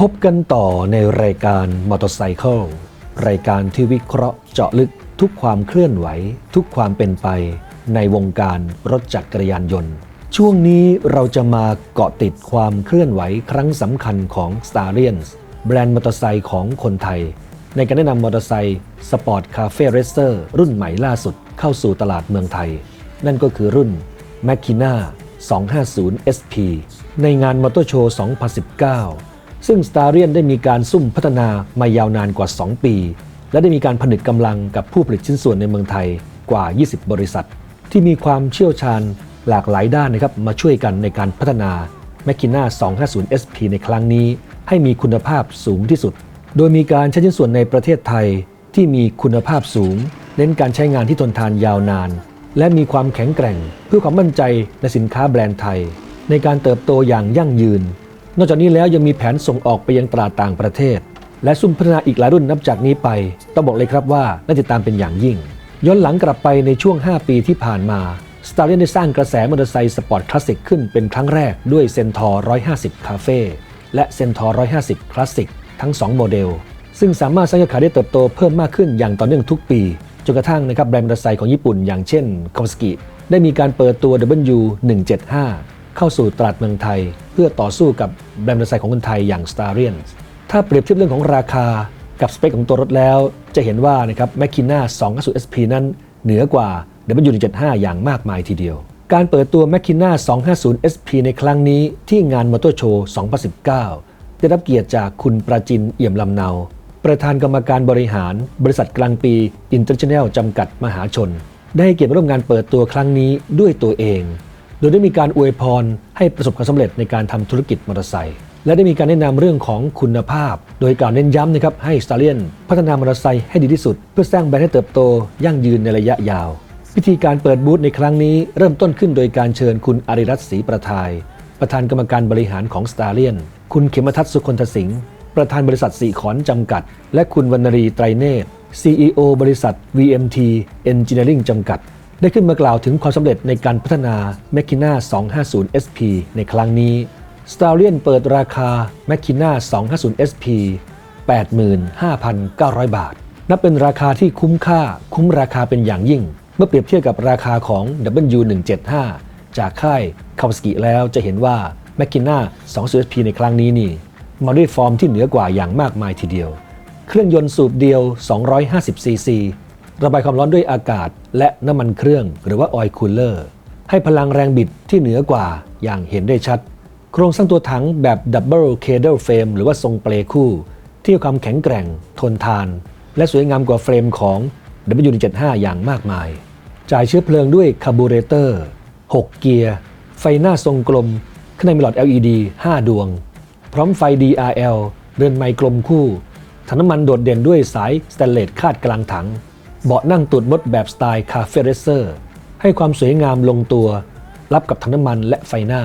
พบกันต่อในรายการมอเตอร์ไซค์รายการที่วิเคราะห์เจาะลึกทุกความเคลื่อนไหว ทุกความเป็นไป ในวงการรถจักรยานยนต์ ช่วงนี้เราจะมาเกาะติดความเคลื่อนไหวครั้งสำคัญของ s t a r i a n s แบรนด์มอเตอร์ไซค์ของคนไทย ในการแนะนำมอเตอร์ไซค์สปอร์ตคาเฟ่เรสเซอร์รุ่นใหม่ล่าสุดเข้าสู่ตลาดเมืองไทย นั่นก็คือรุ่น m a c k i n a 250 SP ในงานมอเตอร์โชว์ 2019 ซึ่ง s t a r i a n ได้มีการซุ่มพัฒนามายาวนานกว่า 2 ปี และได้มีการผนึกกำลังกับผู้ผลิตชิ้นส่วนในเมืองไทยกว่า 20 บริษัท ที่มีความเชี่ยวชาญหลากหลายด้านนะครับมาช่วยกันในการพัฒนา m a c k i n a 250 SP ในครั้งนี้ ให้มีคุณภาพสูงที่สุด โดยมีการใช้ชิ้นส่วนในประเทศไทยที่มีคุณภาพสูง เน้นการใช้งานที่ทนทานยาวนาน และมีความแข็งแกร่ง เพื่อความมั่นใจในสินค้าแบรนด์ไทย ในการเติบโตอย่างยั่งยืน นอกจากนี้แล้วยังมีแผนส่งออกไปยังตลาดต่างประเทศ และซุ่มพัฒนาอีกหลายรุ่นนับจากนี้ไป ต้องบอกเลยครับว่าน่าติดตามเป็นอย่างยิ่ง ย้อนหลังกลับไปในช่วง 5 ปีที่ผ่านมา s t a r เ i นได้สร้างกระแสมอเตอร์ไซค์สปอร์ตคลาสสิกขึ้นเป็นครั้งแรกด้วยเซนทอร์150คาเฟ่และเซนทอร์150คลาสสิกทั้ง 2 โมเดล ซึ่งสามารถสร้างยอดขายได้เติบโตเพิ่มมากขึ้นอย่างต่อเนื่องทุกปีจนกระทั่งนะครับแบรนด์มอเตอร์ไซค์ของญี่ปุ่นอย่างเช่นคาวสกิได้มีการเปิดตัว W175 เข้าสู่ตลาดเมืองไทย เพื่อต่อสู้กับแบรนด์มอเตอร์ไซค์ของคนไทยอย่าง s t a r i a n ถ้าเปรียบเทียบเรื่องของราคากับสเปคของตัวรถแล้ว จะเห็นว่านะครับ m a c k i n a 250 SP นั้นเหนือกว่า W175 อย่างมากมายทีเดียว การเปิดตัว m a c k i n a 250 SP ในครั้งนี้ที่งานมอเตอร์โชว์2019 ได้รับเกียรติจากคุณประจินเอี่ยมลำเนา ประธานกรรมการบริหาร บริษัทกลางปี International จำกัดมหาชน ได้เกียรติร่วมงานเปิดตัวครั้งนี้ด้วยตัวเอง โดยได้มีการอวยพรให้ประสบความสำเร็จในการทำธุรกิจมอเตอร์ไซค์และได้มีการแนะนำเรื่องของคุณภาพ โดยกล่าวเน้นย้ำนะครับให้ s t a r i a n พัฒนามอเตอร์ไซค์ให้ดีที่สุด เพื่อสร้างแบรนด์ให้เติบโตยั่งยืนในระยะยาว พิธีการเปิดบูธในครั้งนี้เริ่มต้นขึ้นโดยการเชิญคุณอาริรัตศรีประทาย ประธานกรรมการบริหารของ s t a r i a n คุณเขมทัศน์สุคนทสิงห์ประธานบริษัทสีขอนจำกัด และคุณวรรณรีไตรเนตร CEO บริษัท VMT Engineering จำกัด ได้ขึ้นมากล่าวถึงความสำเร็จในการพัฒนา m a c k i n a 250 SP ในครั้งนี้ s t a r i a n เปิดราคา m a c k i n a 250 SP 85,900 บาท นับเป็นราคาที่คุ้มค่าคุ้มราคาเป็นอย่างยิ่ง เมื่อเปรียบเทียบกับราคาของ W175 จากค่ายคาวสกิแล้วจะเห็นว่า m a c k i n a 250 SP ในครั้งนี้นี่มาด้วยฟอร์มที่เหนือกว่าอย่างมากมายทีเดียว เครื่องยนต์สูบเดียว 250 ซีซี ระบายความร้อนด้วยอากาศ และน้ำมันเครื่องหรือว่าออยล์คูลเลอร์ให้พลังแรงบิดที่เหนือกว่าอย่างเห็นได้ชัด โครงสร้างตัวถังแบบดับเบิลเคเดลเฟรมหรือว่าทรงเปลคู่ ที่มีความแข็งแกร่ง ทนทาน และสวยงามกว่าเฟรมของ W175 อย่างมากมาย จ่ายเชื้อเพลิงด้วยคาร์บูเรเตอร์ 6 เกียร์ ไฟหน้าทรงกลม ข้างในมีหลอด LED 5 ดวง พร้อมไฟ DRL เรือนไมกลมคู่ถังน้ำมันโดดเด่นด้วยสายสแตนเลสคาดกลางถัง เบาะนั่งตูดมดแบบสไตล์คาเฟ่เรเซอร์ ให้ความสวยงามลงตัว รับกับถังน้ำมันและไฟหน้า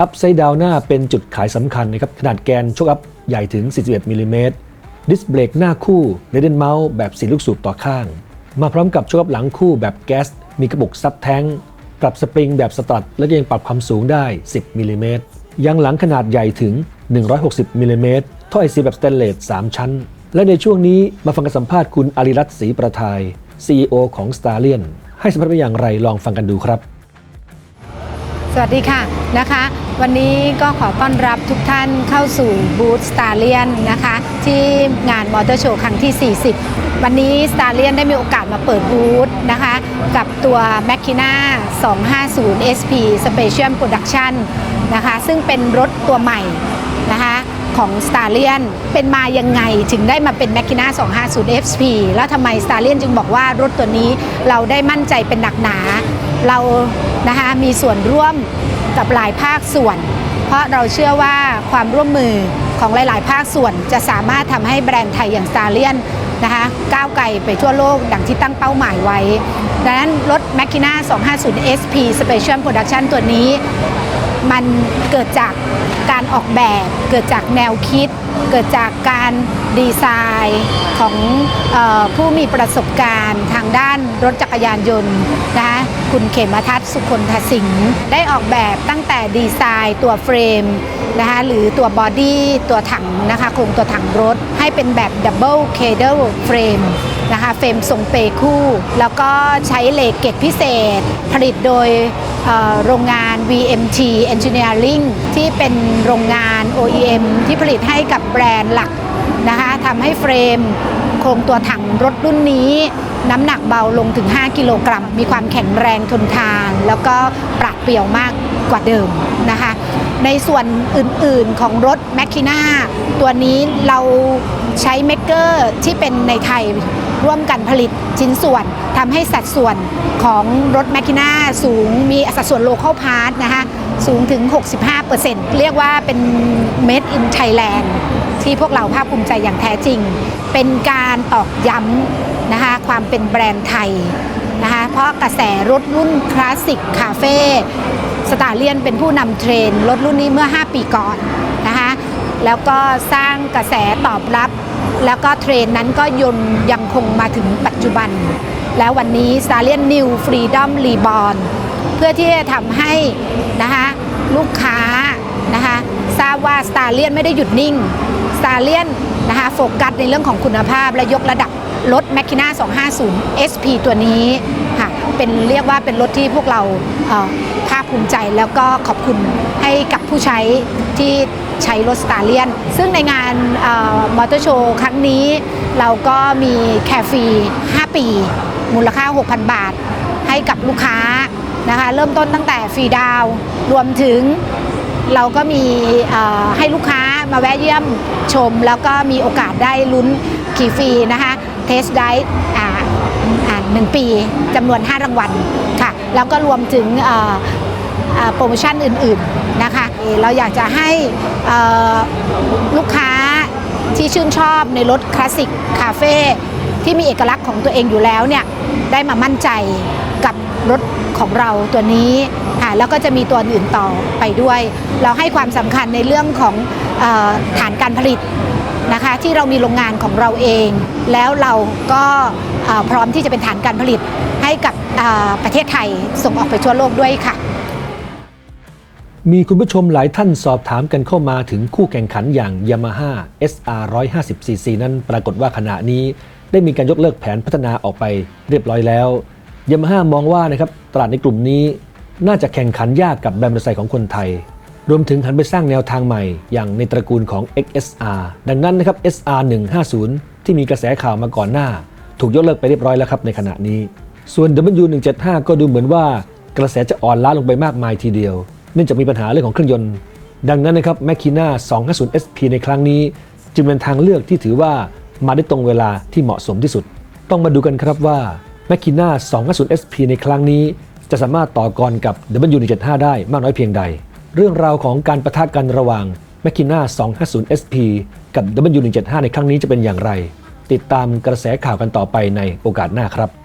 อัพไซด์ดาวหน้าเป็นจุดขายสำคัญนะครับ ขนาดแกนโชคอัพใหญ่ถึง 41มิลลิเมตรดิสเบรกหน้าคู่เรเดนเมาส์แบบสีลูกสูบต่อข้าง มาพร้อมกับโชคอัพหลังคู่แบบแก๊ส มีกระปุกซับแท้งปรับสปริงแบบสตัดและยังปรับความสูงได้ 10มิลลิเมตรยางหลังขนาดใหญ่ถึง 160มิลลิเมตรท่อไอซีแบบสแตนเลส3ชั้น และในช่วงนี้มาฟังการสัมภาษณ์คุณอาริรัตน์ศรีประทาย CEO ของ s t a r l i o n ให้สัมภาษณ์ไปอย่างไรลองฟังกันดูครับ สวัสดีค่ะนะคะ วันนี้ก็ขอต้อนรับทุกท่านเข้าสู่บูธ s t a r l i o n นะคะ ที่งานมอเตอร์โชว์ครั้งที่ 40 วันนี้ s t a r l i o n ได้มีโอกาสมาเปิดบูธนะคะ กับตัว m a c k i n a 250 SP Special Production นะคะ ซึ่งเป็นรถตัวใหม่นะคะ ของ s t a r l i o n เป็นมายังไงถึงได้มาเป็น m a c k i n a 250 SP แล้วทำไม s t a r l i o n จึงบอกว่ารถตัวนี้เราได้มั่นใจเป็นหนักหนา เรานะคะมีส่วนร่วมกับหลายภาคส่วน เพราะเราเชื่อว่าความร่วมมือของหลาย ๆ ภาคส่วนจะสามารถทำให้แบรนด์ไทยอย่าง s t a r l i o n นะคะก้าวไกลไปทั่วโลกดังที่ตั้งเป้าหมายไว้ ดังนั้นรถ m a c k i n a 250 SP Special Production ตัวนี้ มันเกิดจาก การออกแบบเกิดจากแนวคิด เกิดจากการดีไซน์ของออผู้มีประสบการณ์ทางด้านรถจักรยานยนต์นะคะคุณเขมทัศน์สุคนทสิงห์ได้ออกแบบตั้งแต่ดีไซน์ตัวเฟรมนะคะหรือตัวบอดี้ตัวถังนะคะโครงตัวถังรถ ให้เป็นแบบดับเบิลเคเด e เฟรมนะคะเฟรมทรงเปคู่ แล้วก็ใช้เหล็กเกตพิเศษ ผลิตโดย โรงงาน VMT Engineering ที่เป็นโรงงาน OEM ที่ผลิตให้กับแบรนด์หลักนะคะทำให้เฟรมโครงตัวถังรถรุ่นนี้ น้ำหนักเบาลงถึง 5 กิโลกรัม มีความแข็งแรงทนทาน แล้วก็ปราดเปรียวมากกว่าเดิมนะคะ ในส่วนอื่นๆของรถแมคคิน่าตัวนี้เราใช้เมกเกอร์ที่เป็นในไทย ร่วมกันผลิตชิ้นส่วนทำให้สัดส่วนของรถแมคคิน่าสูงมีสัดส่วนโลเคอลพาร์ทนะคะสูงถึง 65%เรียกว่าเป็น made in Thailand ที่พวกเราภาคภูมิใจอย่างแท้จริง เป็นการตอกย้ำนะคะความเป็นแบรนด์ไทยนะคะเพราะกระแสรถรุ่นคลาสสิกคาเฟ่สตาร์เลียนเป็นผู้นำเทรนด์รถรุ่นนี้เมื่อ 5 ปีก่อนนะคะแล้วก็สร้างกระแสตอบรับ แล้วก็เทรนนั้นก็ยนยังคงมาถึงปัจจุบัน แล้ววันนี้ s t a r l i o n New Freedom Reborn เพื่อที่จะทำให้นะคะลูกค้านะคะทราบว่า s t a r l i o n ไม่ได้หยุดนิ่ง s t a r l i o n นะคะโฟกัสในเรื่องของคุณภาพและยกระดับรถ m a c h i n a 250 SP ตัวนี้ค่ะเป็นเรียกว่าเป็นรถที่พวกเรา ภูมิใจแล้วก็ขอบคุณให้กับผู้ใช้ที่ใช้รถ s t a r l i o n ซึ่งในงานมอเตอร์โชว์ครั้งนี้เราก็มีแคฟรี5 ปี มูลค่า 6,000 บาท ให้กับลูกค้านะคะเริ่มต้นตั้งแต่ฟรีดาว รวมถึงเราก็มีให้ลูกค้ามาแวะเยี่ยมชม แล้วก็มีโอกาสได้ลุ้นขี่ฟรีนะคะเทสได้อ่าอ่าหนึ่งปีจำนวน 5 รางวัลค่ะ แล้วก็รวมถึง โปรโมชั่นอื่นๆนะคะ เราอยากจะให้ลูกค้าที่ชื่นชอบในรถคลาสสิกคาเฟ่ที่มีเอกลักษณ์ของตัวเองอยู่แล้วเนี่ยได้มามั่นใจกับรถของเราตัวนี้ค่ะแล้วก็จะมีตัวอื่นต่อไปด้วย เราให้ความสำคัญในเรื่องของอฐานการผลิตนะคะที่เรามีโรงงานของเราเอง แล้วเราก็พร้อมที่จะเป็นฐานการผลิตให้กับประเทศไทยส่งออกไปทั่วโลกด้วยค่ะ มีคุณผู้ชมหลายท่านสอบถามกันเข้ามาถึงคู่แข่งขันอย่าง Yamaha SR 150cc นั้นปรากฏว่าขณะนี้ได้มีการยกเลิกแผนพัฒนาออกไปเรียบร้อยแล้ว Yamaha มองว่านะครับตลาดในกลุ่มนี้น่าจะแข่งขันยากกับแบรนด์มอเตอร์ไซค์ของคนไทย รวมถึงหันไปสร้างแนวทางใหม่ อย่างในตระกูลของ XSR ดังนั้นนะครับ SR 150ที่มีกระแสข่าวมาก่อนหน้า ถูกยกเลิกไปเรียบร้อยแล้วครับในขณะนี้ ส่วน W175 ก็ดูเหมือนว่ากระแสจะอ่อนล้าลงไปมากมายทีเดียว เนื่องจากมีปัญหาเรื่องของเครื่องยนต์ ดังนั้นนะครับ m a c h i n a 250 SP ในครั้งนี้ จึงเป็นทางเลือกที่ถือว่ามาได้ตรงเวลาที่เหมาะสมที่สุด ต้องมาดูกันครับว่า m a c h i n a 250 SP ในครั้งนี้ จะสามารถต่อกรกับ W175 ได้มากน้อยเพียงใด เรื่องราวของการประทะกันระหว่าง m a c h i n a 250 SP กับ W175 ในครั้งนี้จะเป็นอย่างไร ติดตามกระแสข่าวกันต่อไปในโอกาสหน้าครับ